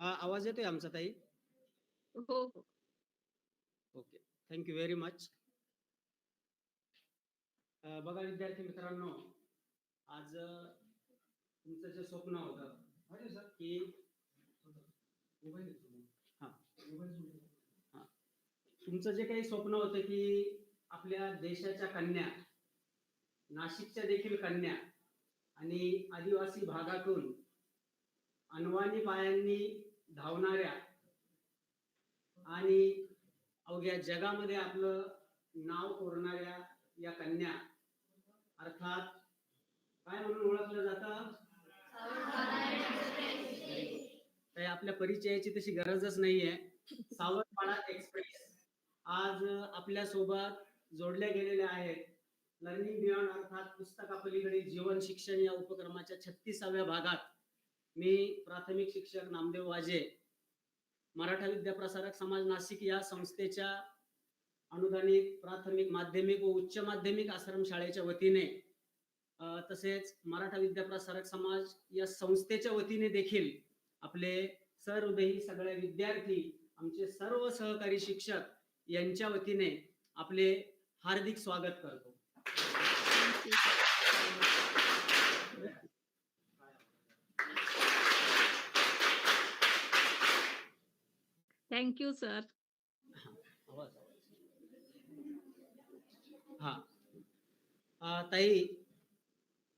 आवाज येतोय आमचा ताई? हो, हो. Okay. Thank you very much. बघा विद्यार्थी मित्रांनो, आज तुमचं जे स्वप्न होतं की हां. हां. तुमचं जे काही स्वप्न होतं की आपल्या देशाच्या कन्या, नाशिकच्या देखील कन्या आणि आदिवासी भागातून अनवाणी पायांनी धावणाऱ्या आणि अवघ्या जगामध्ये आपलं नाव कोरणाऱ्या या कन्या अर्थात काय म्हणून ओळखलं जात काही आपल्या परिचयाची तशी गरजच नाहीये. सावरपाडा एक्सप्रेस आज आपल्यासोबत जोडल्या गेलेल्या आहेत. लर्निंग बियॉन्ड अर्थात पुस्तकापलीकडे जीवन शिक्षण या उपक्रमाच्या 36व्या भागात मी प्राथमिक शिक्षक नामदेव वाजे, मराठा विद्याप्रसारक समाज नाशिक या संस्थेच्या अनुदानित प्राथमिक, माध्यमिक व उच्च माध्यमिक आश्रमशाळेच्या वतीने तसेच मराठा विद्याप्रसारक समाज या संस्थेच्या वतीने देखील आपले सहृदयी सगळे विद्यार्थी, आमचे सर्व सहकारी शिक्षक यांच्या वतीने आपले हार्दिक स्वागत करतो. Thank you. Thank you sir. हां, ताई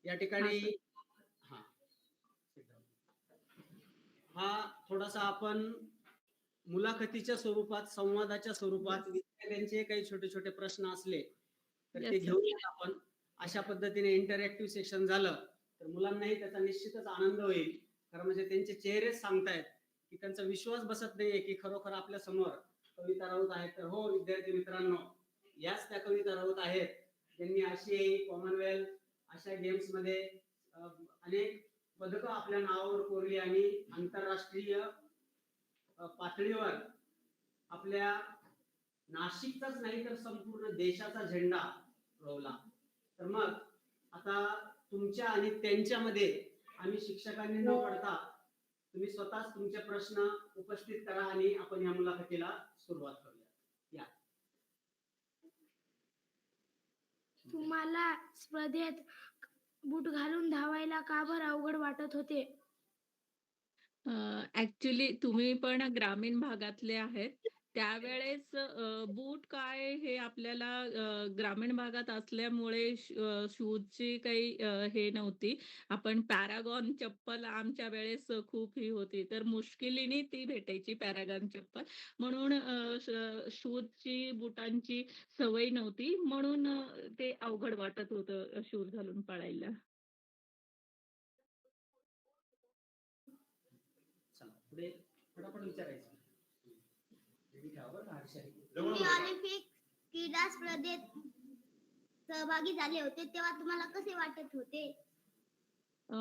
या ठिकाणी हां. हा थोडासा आपण मुलाखतीच्या स्वरूपात, संवादाच्या स्वरूपात विद्यार्थ्यांचे काही छोटे-छोटे प्रश्न असले, तर ते. घेऊयात आपण. अशा पद्धतीने इंटरॅक्टिव्ह सेशन झालं, तर मुलांनाही त्याचा निश्चितच आनंद होईल. खरं म्हणजे त्यांचे चेहरेच सांगतायत, की त्यांचा विश्वास बसत नाहीये, की खरोखर आपल्यासमोर कविता राऊत आहेत. तर हो विद्यार्थी मित्रांनो, याच त्या कविता राऊत आहेत. ज्यांनी आशियाई, कॉमनवेल्थ अशा गेम्समध्ये अ, अनेक पदकं आपल्या नावावर कोरली आणि आंतरराष्ट्रीय पातळीवर आपल्या नाशिकचाच नाही तर संपूर्ण देशाचा झेंडा रोवला. तर मग आता तुमच्या आणि त्यांच्यामध्ये आम्ही शिक्षकांनी न पडता तुम्ही स्वतःच तुमचे प्रश्न उपस्थित करा आणि आपण या मुलाखतीला सुरुवात करूया. या. तुम्हाला स्पर्धेत बूट घालून धावायला का बरं अवघड वाटत होते? अ, ॲक्चुअली तुम्ही पण ग्रामीण भागातले आहेत. त्यावेळेस बूट काय हे आपल्याला ग्रामीण भागात असल्यामुळे शूजची काही हे नव्हती. आपण पॅरागॉन चप्पल आमच्या वेळेस खूप ही होती. तर मुश्किलीने ती भेटायची पॅरागॉन चप्पल. म्हणून शूजची, बुटांची सवय नव्हती. म्हणून ते अवघड वाटत होतं शूज घालून पळायला. पुढे फटाफट विचारायचं. रेडी ठेवा बरं का हर्षाली. तुम्ही ऑलिम्पिक क्रीडा स्पर्धेत सहभागी झाले होते तेव्हा तुम्हाला कसे वाटत होते? अ,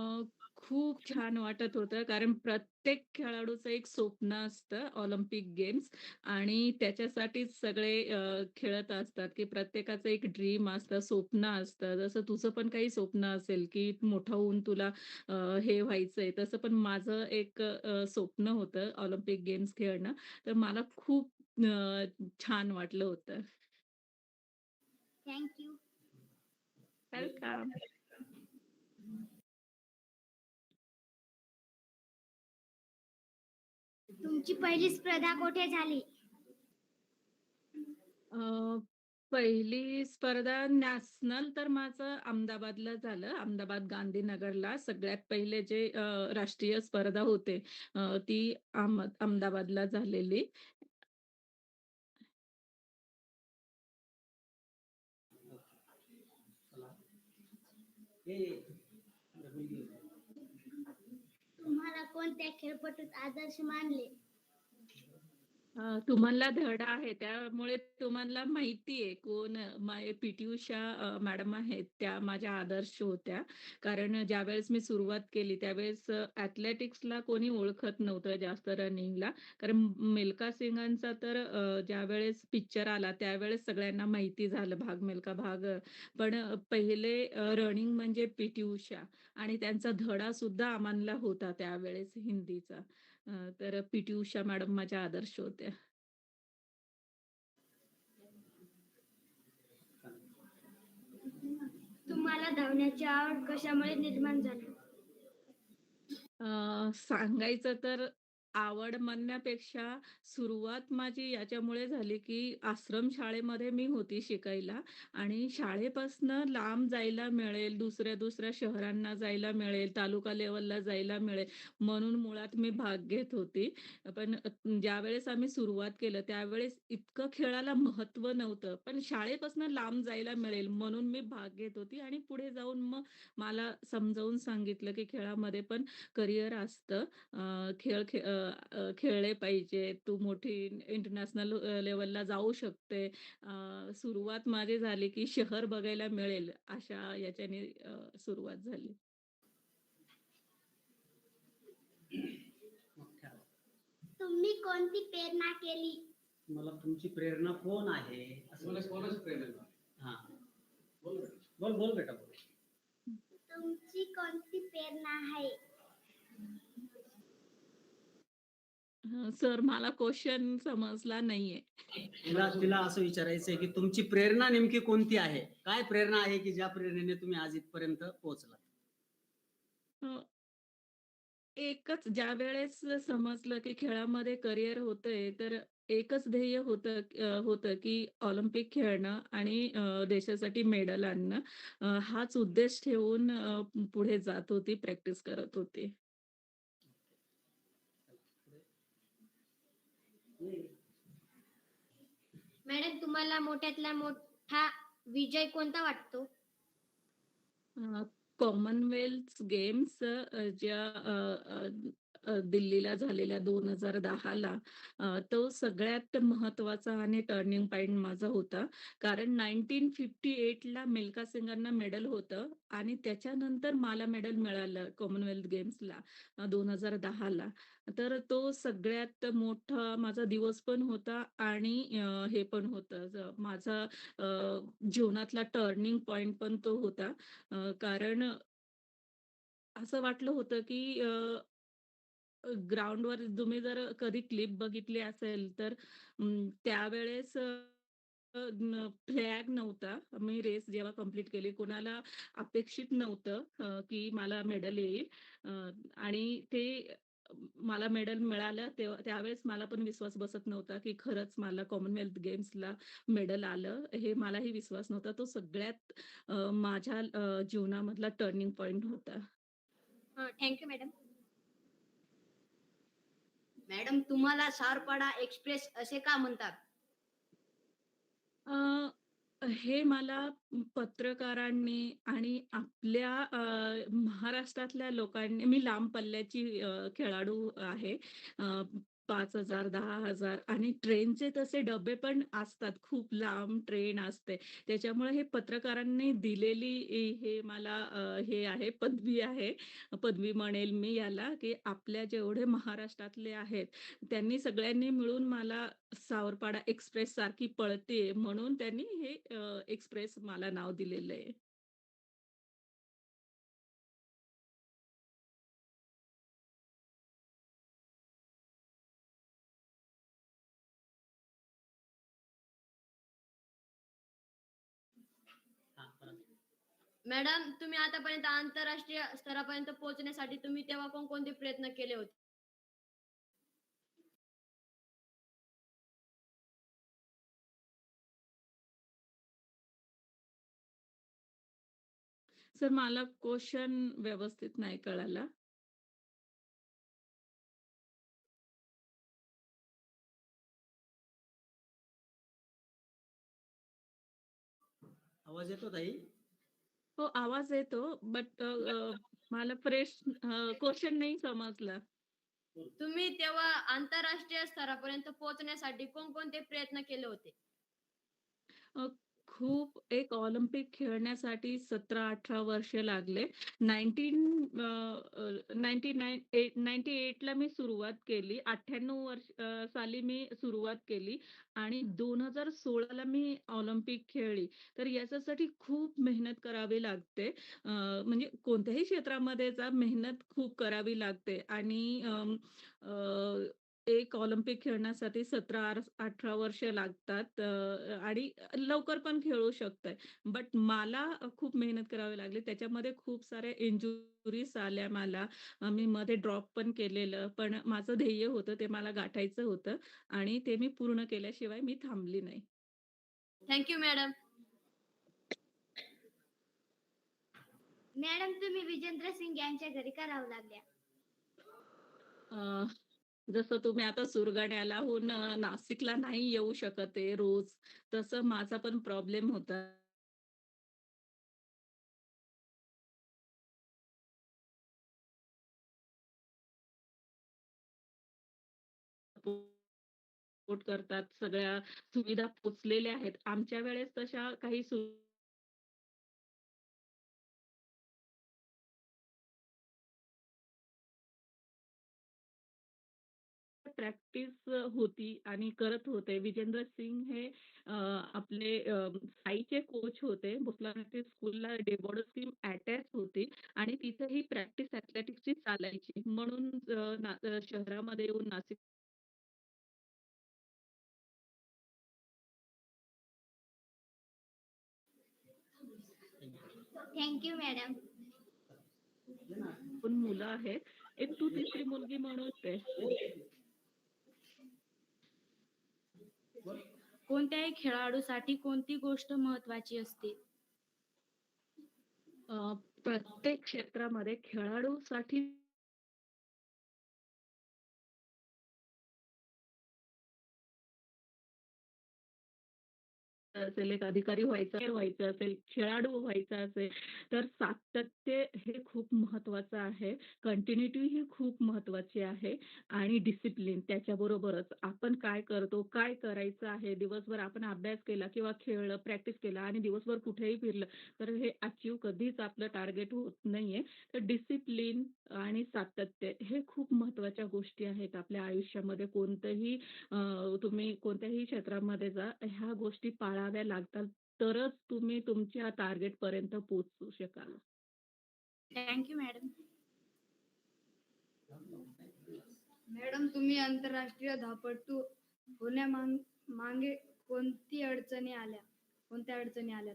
खूप छान वाटत होतं. कारण प्रत्येक खेळाडूचं एक स्वप्न असतं ऑलिम्पिक गेम्स आणि त्याच्यासाठीच सगळे अ, खेळत असतात, की प्रत्येकाचं एक ड्रीम असतं, स्वप्न असतं. जसं तुझं पण काही स्वप्न असेल, की मोठं होऊन तुला अ, हे व्हायचंय. तसं पण माझं एक अ, स्वप्न होतं ऑलिम्पिक गेम्स खेळणं. तर मला खूप छान वाटलं होतं. Thank you. वेलकम. तुमची पहिली स्पर्धा कुठे झाली? अ, पहिली स्पर्धा नॅशनल तर माझं अहमदाबादला झालं. अहमदाबाद गांधीनगरला सगळ्यात पहिले जे राष्ट्रीय स्पर्धा होते ती अहम अहमदाबादला झालेली. चला. ये, ये. मुलगी. तुम्हाला कोणत्या खेळपटूत आदर्श मानले? तुम्हाला धडा आहे त्यामुळे तुम्हाला माहिती आहे कोण माय पी-टी उषा मॅडम आहेत त्या माझ्या आदर्श होत्या. कारण ज्यावेळेस मी सुरुवात केली त्यावेळेस ऍथलेटिक्सला कोणी ओळखत नव्हतं जास्त रनिंगला. कारण मिल्खा सिंगांचा तर ज्यावेळेस पिक्चर आला त्यावेळेस सगळ्यांना माहिती झालं भाग मिल्खा भाग. पण पहिले रनिंग म्हणजे पी-टी उषा आणि त्यांचा धडा सुद्धा आम्हाला होता त्यावेळेस हिंदीचा. तर पी-टी उषा मॅडम माझ्या आदर्श होत्या. तुम्हाला धावण्याची आवड कशामुळे निर्माण झाली सांगायचं तर आवड म्हणण्यापेक्षा सुरुवात माझी याच्यामुळे झाली, की आश्रम शाळेमध्ये मी होती शिकायला आणि शाळेपासनं लांब जायला मिळेल, दुसऱ्या-दुसऱ्या शहरांना जायला मिळेल, तालुका लेवलला जायला मिळेल, म्हणून मुळात मी भाग घेत होती. पण ज्यावेळेस आम्ही सुरुवात केलं, त्यावेळेस इतकं खेळाला महत्त्व नव्हतं. पण शाळेपासनं लांब जायला मिळेल म्हणून मी भाग घेत होती आणि पुढे जाऊन मग मला समजावून सांगितलं, की खेळामध्ये पण करिअर असतं. खेळ खेळ खे खेळले पाहिजे. तू मोठी इंटरनॅशनल अ, लेव्हलला जाऊ शकते. सुरुवात माझी झाली, की शहर बघायला मिळेल अशा याच्याने सुरुवात झाली. आवाजात. तुम्ही कोणती प्रेरणा केली मला तुमची प्रेरणा कोण आहे असं कोणाच कोणाच प्रेरणा हा. बोल बोल बेटा बोल तुमची कोणती प्रेरणा आहे हं, सर मला क्वेशन समजला नाहीये. तिला तिला असं विचारायचंय की तुमची प्रेरणा नेमकी कोणती आहे काय प्रेरणा आहे की ज्या प्रेरणेने तुम्ही आज इथपर्यंत पोहोचला अ, एकच ज्यावेळेस समजलं, की खेळामध्ये करिअर होतंय, तर एकच ध्येय होतं अ, होतं, की ऑलिम्पिक खेळणं आणि अ, देशासाठी मेडल आणणं. अ, हाच उद्देश ठेवून अ, पुढे जात होती, प्रॅक्टिस करत होती. मॅडम तुम्हाला मोठ्यातला मोठा विजय कोणता वाटतो? कॉमनवेल्थ गेम्स ज्या दिल्लीला झालेल्या दोन हजार दहाला तो सगळ्यात महत्त्वाचा आणि टर्निंग पॉइंट माझा होता. कारण 1958 ला मिल्खा सिंगांना मेडल होतं आणि त्याच्यानंतर मला मेडल मिळालं कॉमनवेल्थ गेम्सला दोन हजार दहाला तर तो सगळ्यात मोठा माझा दिवस पण होता आणि हे पण होतं माझा जीवनातला टर्निंग पॉइंट पण तो होता. कारण असं वाटलं होतं, की ग्राउंडवर तुम्ही जर कधी क्लिप बघितली असेल, तर त्यावेळेस फ्लॅग नव्हता. मी रेस जेव्हा कंप्लीट केली, कोणाला अपेक्षित नव्हतं की मला मेडल येईल आणि ते मला मेडल मिळालं तेव्हा त्यावेळेस मला पण विश्वास बसत नव्हता, की खरंच मला कॉमनवेल्थ गेम्सला मेडल आलं. हे मलाही विश्वास नव्हता. तो सगळ्यात माझ्या जीवनामधला टर्निंग पॉइंट होता. थँक्यू मॅडम मॅडम तुम्हाला सारपाडा एक्सप्रेस असे का म्हणतात हे मला पत्रकारांनी आणि आपल्या महाराष्ट्रातल्या लोकांनी मी लांब पल्ल्याची खेळाडू आहे. पाच हजार दहा हजार आणि ट्रेनचे तसे डबे पण असतात. खूप लांब ट्रेन असते. त्याच्यामुळे हे पत्रकारांनी दिलेली हे मला हे आहे पदवी आहे. पदवी म्हणेल मी याला, की आपल्या जेवढे महाराष्ट्रातले आहेत, त्यांनी सगळ्यांनी मिळून मला सावरपाडा एक्सप्रेस सारखी पळते म्हणून त्यांनी हे एक्सप्रेस मला नाव दिलेलं आहे. मॅडम तुम्ही आतापर्यंत आंतरराष्ट्रीय स्तरापर्यंत पोहोचण्यासाठी तुम्ही तेव्हा कोणकोणते प्रयत्न केले होते सर मला क्वेशन व्यवस्थित नाही कळाला. आवाज येतो ताई हो, आवाज येतो बट मला फ्रेश अ, क्वेशन नाही समजला. तुम्ही तेव्हा आंतरराष्ट्रीय स्तरापर्यंत पोहोचण्यासाठी कोणकोणते प्रयत्न केले होते खूप एक ऑलिम्पिक खेळण्यासाठी 17-18 वर्ष लागले. 19 अ, अ, 99 ए 98 ला मी सुरुवात केली. 98 वर्ष साली मी सुरुवात केली आणि दोन हजार सोळाला मी ऑलिम्पिक खेळली. तर याच्यासाठी खूप मेहनत करावी लागते. म्हणजे कोणत्याही क्षेत्रामध्ये जा मेहनत खूप करावी लागते आणि अं, अ, एक ऑलिम्पिक खेळण्यासाठी 17-18 वर्ष लागतात आणि लवकर पण खेळू शकताय. बट मला खूप मेहनत करावी लागली. त्याच्यामध्ये खूप साऱ्या इंजुरीज आल्या मला. मी मध्ये ड्रॉप पण केलेलं. पण माझं ध्येय होतं ते मला गाठायचं होतं आणि ते मी पूर्ण केल्याशिवाय मी थांबली नाही. थँक मॅडम मॅडम तुम्ही विजेंद्र सिंग यांच्या घरी का राहू लागल्या जसं तुम्ही आता सुरगाण्यालाहून नाशिकला नाही येऊ शकत आहे रोज, तसं माझा पण प्रॉब्लेम होता. सपोर्ट करतात. सगळ्या सुविधा पोहोचलेल्या आहेत. आमच्या वेळेस तशा काही सु प्रॅक्टिस होती आणि करत होते. विजेंद्र सिंग हे अ, आपले अ, साईचे कोच होते. भोसले युनायटेड स्कूलला डे बॉर्डर स्कीम अटॅच होती आणि तिथे ही प्रॅक्टिस एथलेटिक्सची चालायची. म्हणून अ, ना अ, शहरामध्ये येऊन नाशिक थँक्यू मॅडम पण मुलं आहेत. एक तू तिसरी मुलगी म्हणून. कोणत्याही खेळाडूसाठी कोणती गोष्ट महत्वाची असते? प्रत्येक क्षेत्रामध्ये खेळाडूसाठी असेल, एक अधिकारी व्हायचं व्हायचं असेल, खेळाडू व्हायचं असेल, तर सातत्य हे खूप महत्वाचं आहे. कंटिन्युटी ही खूप महत्वाची आहे आणि डिसिप्लिन त्याच्याबरोबरच आपण काय करतो, काय करायचं आहे, दिवसभर आपण अभ्यास केला किंवा खेळलं, प्रॅक्टिस केला आणि दिवसभर कुठेही फिरलं, तर हे अचीव कधीच आपलं टार्गेट होत नाहीये. तर डिसिप्लिन आणि सातत्य हे खूप महत्त्वाच्या गोष्टी आहेत आपल्या आयुष्यामध्ये. कोणतंही तुम्ही कोणत्याही क्षेत्रामध्ये जा, ह्या गोष्टी पाळाव्या लागतात. तरच तुम्ही तुमच्या टार्गेटपर्यंत पोहोचू शकाल. थँक्यू मॅडम मॅडम तुम्ही आंतरराष्ट्रीय धावपटू होण्यामाग मागे कोणती अडचणी आल्या कोणत्या अडचणी आल्या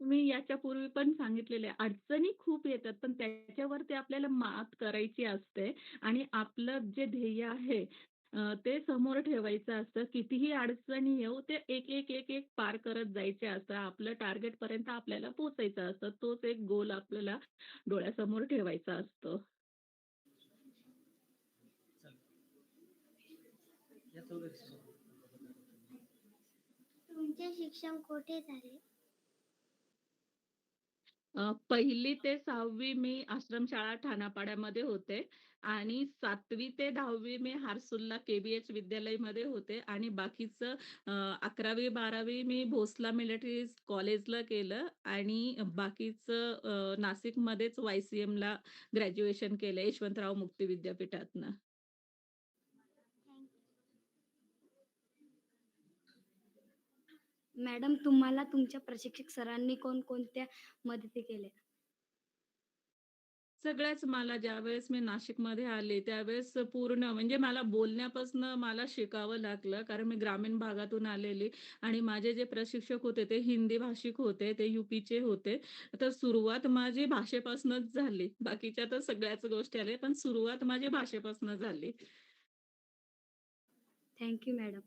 मी याच्यापूर्वी पण सांगितलेलं आहे, अडचणी खूप येतात, पण त्याच्यावरती आपल्याला मात करायची असते आणि आपलं जे ध्येय आहे ते समोर ठेवायचं असतं. कितीही अडचणी येऊ, ते एक, एक, एक, एक पार करत जायचे असतं. आपलं टार्गेटपर्यंत आपल्याला पोहोचायचं असतं. तोच एक गोल आपल्याला डोळ्यासमोर ठेवायचा असतो. तुमचे शिक्षण कुठे झाले पहिली ते सहावी मी आश्रमशाळा ठाणापाड्यामध्ये होते आणि सातवी ते 10वी मी हारसूलला के-बी-एच विद्यालयमध्ये होते आणि बाकीचं अकरावी बारावी मी भोसला मिलिटरी कॉलेजला केलं आणि बाकीचं नाशिक नाशिकमध्येच वाय-सी-एमला ग्रॅज्युएशन केलं यशवंतराव मुक्ती विद्यापीठातनं. मॅडम तुम्हाला तुमच्या प्रशिक्षक सरांनी कोणकोणत्या मदती केल्या सगळ्याच मला ज्यावेळेस मी नाशिकमध्ये आले, त्यावेळेस पूर्ण म्हणजे मला बोलण्यापासनं मला शिकावं लागलं. कारण मी ग्रामीण भागातून आलेली आणि माझे जे प्रशिक्षक होते ते हिंदी भाषिक होते, ते यूपीचे होते. तर सुरुवात माझी भाषेपासूनच झाली. बाकीच्या तर सगळ्याच गोष्टी आल्या, पण सुरुवात माझी भाषेपासून झाली. थँक्यू मॅडम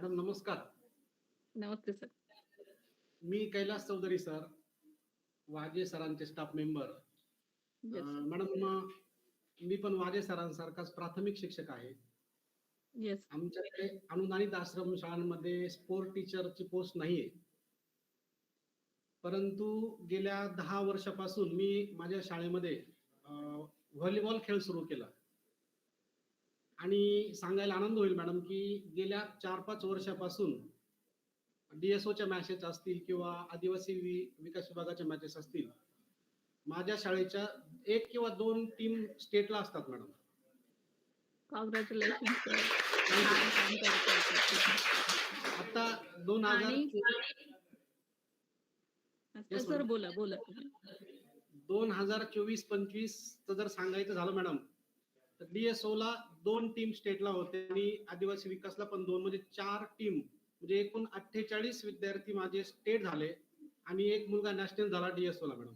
मॅडम नमस्कार. नमस्ते सर. मी कैलास चौधरी सर. वाजे सरांचे स्टाफ मेंबर मॅडम मी पण वाजे सरांसारखाच प्राथमिक शिक्षक आहे. येस. आमच्याकडे अनुदानित आश्रम शाळांमध्ये स्पोर्ट टीचरची पोस्ट नाहीये. परंतु गेल्या दहा वर्षापासून मी माझ्या शाळेमध्ये व्हॉलीबॉल खेळ सुरू केला. आणि सांगायला आनंद होईल मॅडम की गेल्या चार पाच वर्षापासून डीएसओच्या मॅचेस असतील किंवा आदिवासी विकास विभागाच्या मॅचेस असतील माझ्या शाळेच्या एक किंवा दोन टीम स्टेटला असतात मॅडम कॉंग्रॅच्युलेशन आता दोन हजार सर. बोला बोला. दोन हजार चोवीस पंचवीस जर सांगायचं झालं मॅडम तर ला दोन टीम स्टेटला होते आणि आदिवासी विकासला पण दोन म्हणजे चार टीम म्हणजे एकूण अठ्ठेचाळीस विद्यार्थी माझे स्टेट झाले आणि एक मुलगा नॅशनल झाला डीएसओला मॅडम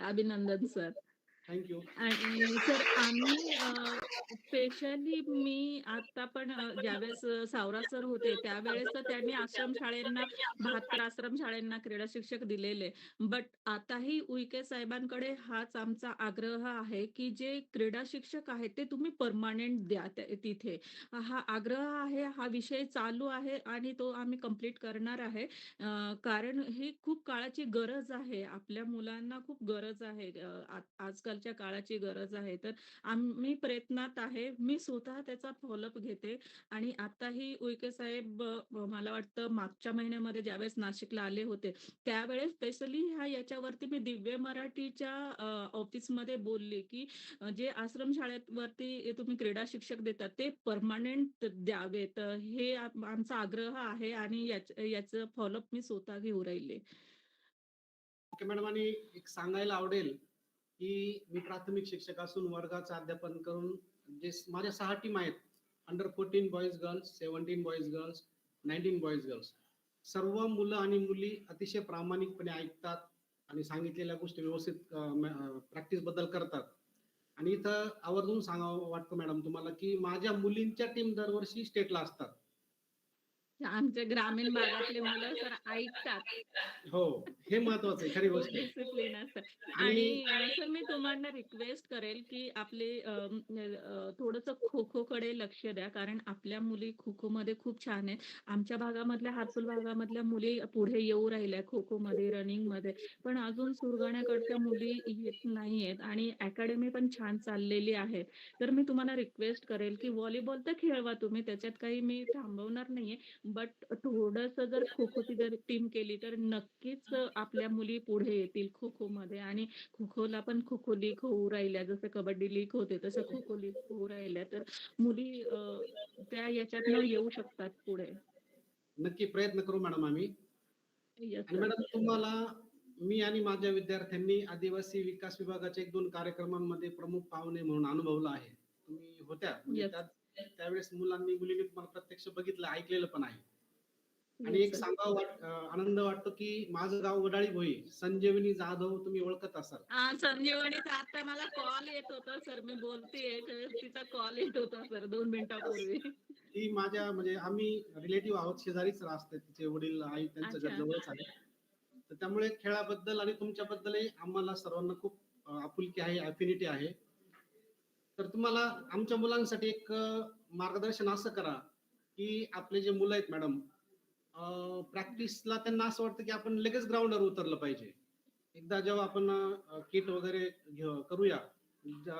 अभिनंदन सर थँक्यू आणि सर आम्ही स्पेशली मी आता पण ज्यावेळेस सावरा सर होते त्यावेळेस तर त्यांनी आश्रम शाळेंना बहात्तर आश्रम शाळेंना क्रीडा शिक्षक दिलेले. बट आताही उईके साहेबांकडे हाच आमचा आग्रह आहे की जे क्रीडा शिक्षक आहेत ते तुम्ही परमानंट द्या तिथे. हा आग्रह आहे हा विषय चालू आहे आणि तो आम्ही कंप्लीट करणार आहे. कारण ही खूप काळाची गरज आहे. आपल्या मुलांना खूप गरज आहे. आजकाल आजकालच्या काळाची गरज आहे. तर आम्ही प्रयत्नात आहे. मी स्वतः त्याचा फॉलोअप घेते. आणि आताही उईके साहेब मला वाटतं मागच्या महिन्यामध्ये ज्यावेळेस नाशिकला आले होते त्यावेळेस स्पेशली ह्या याच्यावरती मी दिव्य मराठीच्या ऑफिसमध्ये बोलले की जे आश्रम शाळेवरती तुम्ही क्रीडा शिक्षक देतात ते परमानंट द्यावेत. हे आमचा आग्रह आहे आणि याच- याचं फॉलोअप मी स्वतः घेऊ राहिले. ओके मॅडम आणि एक सांगायला आवडेल की मी प्राथमिक शिक्षक असून वर्गाचं अध्यापन करून जे माझ्या सहा टीम आहेत. Under fourteen boys girls seventeen boys girls nineteen boys girls सर्व मुलं आणि मुली अतिशय प्रामाणिकपणे ऐकतात आणि सांगितलेल्या गोष्टी व्यवस्थित प्रॅक्टिसबद्दल करतात. आणि इथं आवर्जून सांगावं वाटतं मॅडम तुम्हाला की माझ्या मुलींच्या टीम दरवर्षी स्टेटला असतात. आमच्या ग्रामीण भागातले मुलं सर ऐकतात. हो हे महत्वाचं आहे खरी गोष्ट आहे. डिसिप्लिन असतं. आणि सर मी तुम्हाला रिक्वेस्ट करेल की आपले थोडस खो खो कडे लक्ष द्या कारण आपल्या मुली खो खो मध्ये खूप छान आहेत. आमच्या भागामधल्या हातूल भागामधल्या मुली पुढे येऊ राहिल्या खो खो मध्ये रनिंगमध्ये पण अजून सुरगाण्याकडच्या मुली येत नाहीयेत आणि अकॅडमी पण छान चाललेली आहे. तर मी तुम्हाला रिक्वेस्ट करेल की व्हॉलीबॉल तर खेळवा तुम्ही त्याच्यात काही मी थांबवणार नाहीये. बट थोडस जर खो खोची जर टीम केली तर नक्कीच आपल्या मुली पुढे येतील खो खो मध्ये आणि खो खोला पण खो खो लीग होऊ राहिल्या. जसं कबड्डी लीग होते तसं खो खो लीग होऊ राहिल्या. तर मुली त्या याच्यातनं येऊ शकतात पुढे. नक्की प्रयत्न करू मॅडम आम्ही. मॅडम तुम्हाला मी आणि माझ्या विद्यार्थ्यांनी आदिवासी विकास विभागाच्या एक दोन कार्यक्रमांमध्ये प्रमुख पाहुणे म्हणून अनुभवलं आहे. तुम्ही होत्या. म्हणजे त्यावेळेस मुलांनी मुलींनी तुम्हाला प्रत्यक्ष बघितलं ऐकलेलं पण आहे. आणि एक. सांगावं वाट आनंद वाटतो की माझं गाव वडाळी भोई संजीवनी जाधव तुम्ही ओळखत असाल. संजीवनीचा आता मला कॉल येत होता सर मी बोलतेय तर तिचा कॉल येत होता सर दोन मिनिटापूर्वी. ती माझ्या म्हणजे आम्ही रिलेटिव्ह आहोत शेजारीच असते तिचे वडील आई त्यांचं. जवळच आहे. तर त्यामुळे खेळाबद्दल आणि तुमच्याबद्दलही आम्हाला सर्वांना खूप आपुलकी आहे अफिनिटी आहे. तर तुम्हाला आमच्या मुलांसाठी एक मार्गदर्शन असं करा की आपले जे मुलं आहेत मॅडम प्रॅक्टिसला त्यांना असं वाटतं की आपण लगेच ग्राउंडवर उतरलं पाहिजे. एकदा जेव्हा आपण किट वगैरे करूया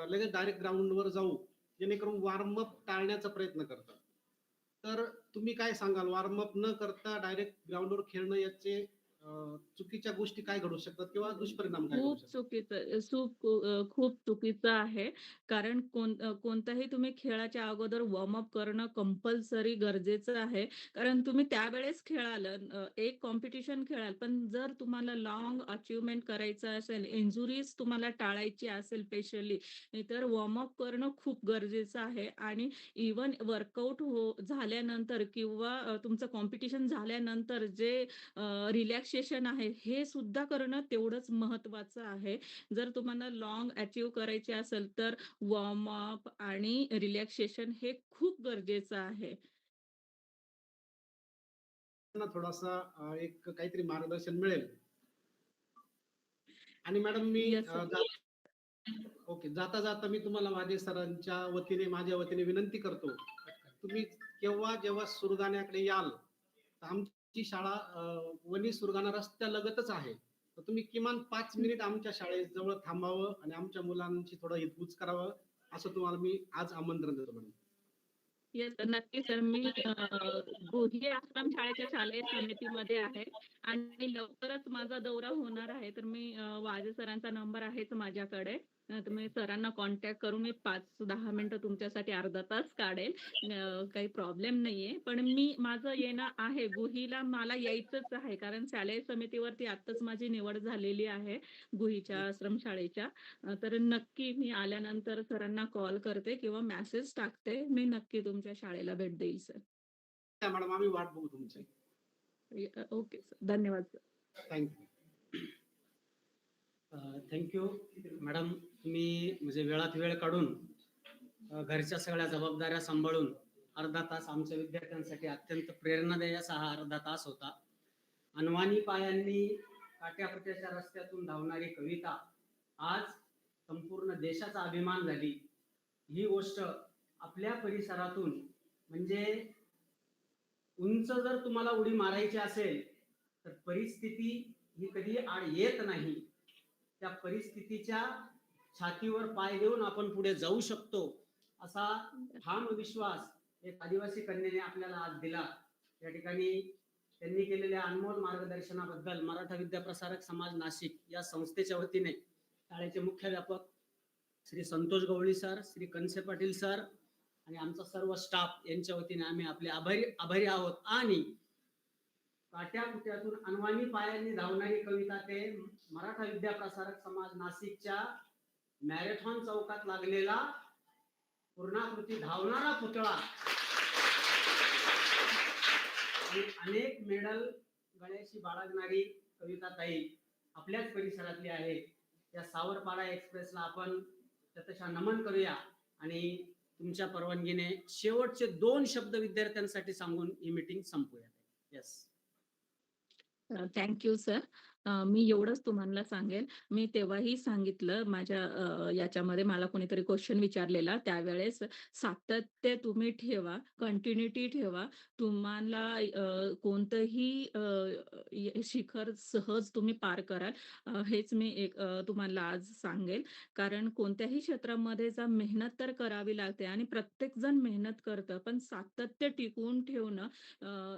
लगेच डायरेक्ट ग्राउंडवर जाऊ जेणेकरून वॉर्मअप टाळण्याचा प्रयत्न करतात. तर तुम्ही काय सांगाल? वॉर्मअप न करता डायरेक्ट ग्राउंडवर खेळणं याचे चुकीच्या गोष्टी काय घडू शकतात किंवा दुष्परिणाम काय खूप चुकीचं खूप खूप चुकीचं आहे. कारण कोण कोणताही तुम्ही खेळाच्या अगोदर वॉर्मअप करणं कंपल्सरी गरजेचं आहे. कारण तुम्ही त्यावेळेस खेळाल एक कॉम्पिटिशन खेळाल पण जर तुम्हाला लॉंग अचिव्हमेंट करायचं असेल इंजुरीज तुम्हाला टाळायची असेल स्पेशली तर वॉर्मअप करणं खूप गरजेचं आहे. आणि इवन वर्कआउट हो झाल्यानंतर किंवा तुमचं कॉम्पिटिशन झाल्यानंतर जे रिलॅक्सेशन आहे हे सुद्धा करणं तेवढंच महत्वाचं आहे. जर तुम्हाला लॉंग अचीव करायचे असेल तर वॉर्मअप आणि रिलॅक्सेशन हे खूप गरजेचं आहे. थोडासा एक काहीतरी मार्गदर्शन मिळेल. आणि मॅडम मी ओके जाता जाता मी तुम्हाला माझे सरांच्या वतीने माझ्या वतीने विनंती करतो. तुम्ही केव्हा जेव्हा सुरगाण्याकडे याल तर आमच्या ची शाळा अं, वनी सुरगाणा रस्त्यालगतच आहे. तर तुम्ही किमान पाच मिनिट आमच्या शाळेजवळ थांबावं आणि आमच्या मुलांची थोडं हितगुज करावं असं तुम्हाला मी आज आमंत्रण देतो मॅडम. नक्की सर मी अं, आश्रम शाळेच्या शालेय समितीमध्ये आहे. आणि लवकरच माझा दौरा होणार आहे. तर मी वाजे सरांचा नंबर आहेच माझ्याकडे. मी सरांना कॉन्टॅक्ट करून मी पाच दहा मिनिटं तुमच्यासाठी अर्धा तास काढेल. काही प्रॉब्लेम नाहीये. पण मी माझं येणं आहे. गुहीला मला यायचंच आहे. कारण शालेय समितीवरती आत्ताच माझी निवड झालेली आहे गुहीच्या आश्रम शाळेच्या अं, तर नक्की मी आल्यानंतर सरांना कॉल करते किंवा मेसेज टाकते. मी नक्की तुमच्या शाळेला भेट देईल सर. मॅडम आम्ही वाट बघू तुमची. Okay sir. धन्यवाद sir. Thank you thank you madam तुम्ही म्हणजे वेळात वेळ काढून घरच्या सगळ्या जबाबदाऱ्या सांभाळून अर्धा तास आमच्या विद्यार्थ्यांसाठी अत्यंत प्रेरणादायी असा हा अर्धा तास होता. अनवानी पायांनी काट्यापट्याच्या रस्त्यातून धावणारी कविता आज संपूर्ण देशाचा अभिमान झाली. ही गोष्ट आपल्या परिसरातून म्हणजे उंच जर तुम्हाला उडी मारायची असेल तर परिस्थिती ही कधी आड येत नाही. त्या परिस्थितीच्या छातीवर पाय देऊन आपण पुढे जाऊ शकतो असा ठाम विश्वास एक आदिवासी कन्येने आपल्याला आज दिला. या ठिकाणी त्यांनी केलेल्या अनमोल मार्गदर्शनाबद्दल मराठा विद्याप्रसारक समाज नाशिक या संस्थेच्या वतीने शाळेचे मुख्याध्यापक श्री संतोष गवळी सर श्री कनसे पाटील सर आणि आमचा सर्व स्टाफ यांच्या वतीने आम्ही आपले आभारी आभारी आहोत. आणि काट्या कुट्यातून अनवाणी पायांनी धावणारी कविता ते मराठा विद्याप्रसारक समाज नाशिकच्या मॅरेथॉन चौकात लागलेला पूर्णाकृती धावणारा पुतळा. अनेक मेडल गळ्याशी बाळगणारी कविता ताई आपल्याच परिसरातली आहे त्या सावरपाडा एक्सप्रेसला आपण ततशा नमन करूया आणि तुमच्या परवानगीने शेवटचे दोन शब्द विद्यार्थ्यांसाठी सांगून ही मीटिंग संपूया. येस थँक्यू सर मी एवढंच तुम्हाला सांगेल. मी तेव्हाही सांगितलं माझ्या याच्यामध्ये मला कोणीतरी क्वेश्चन विचारलेला. त्यावेळेस सातत्य तुम्ही ठेवा कंटिन्युटी ठेवा. तुम्हाला कोणतंही शिखर सहज तुम्ही पार कराल. हेच मी एक तुम्हाला आज सांगेल. कारण कोणत्याही क्षेत्रामध्ये जा मेहनत तर करावी लागते आणि प्रत्येक जण मेहनत करतं पण सातत्य टिकवून ठेवणं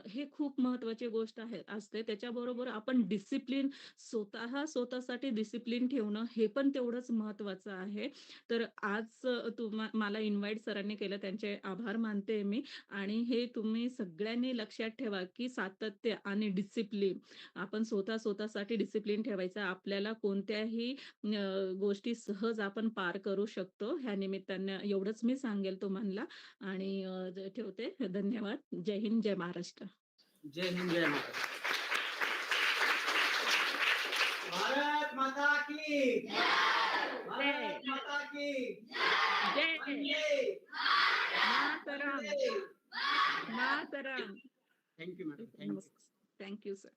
हे खूप महत्वाची गोष्ट आहे असते. त्याच्याबरोबर आपण डिसिप्लिन स्वतः स्वतःसाठी डिसिप्लिन ठेवणं हे पण तेवढंच महत्वाचं आहे. तर आज तुम्हा मला इन्व्हाइट सरांनी केलं त्यांचे आभार मानते मी. आणि हे तुम्ही सगळ्यांनी लक्षात ठेवा की सातत्य आणि डिसिप्लिन आपण स्वतः स्वतःसाठी डिसिप्लिन ठेवायचं. आपल्याला कोणत्याही गोष्टी सहज आपण पार करू शकतो. ह्या निमित्ताने एवढंच मी सांगेल तुम्हाला. आणि ठेवते. धन्यवाद. जय हिंद जय महाराष्ट्र. जय हिंद जय महाराष्ट्र. माता की भारत माता की जय वंदे मातरम Mataram thank you madam thank you thank you sir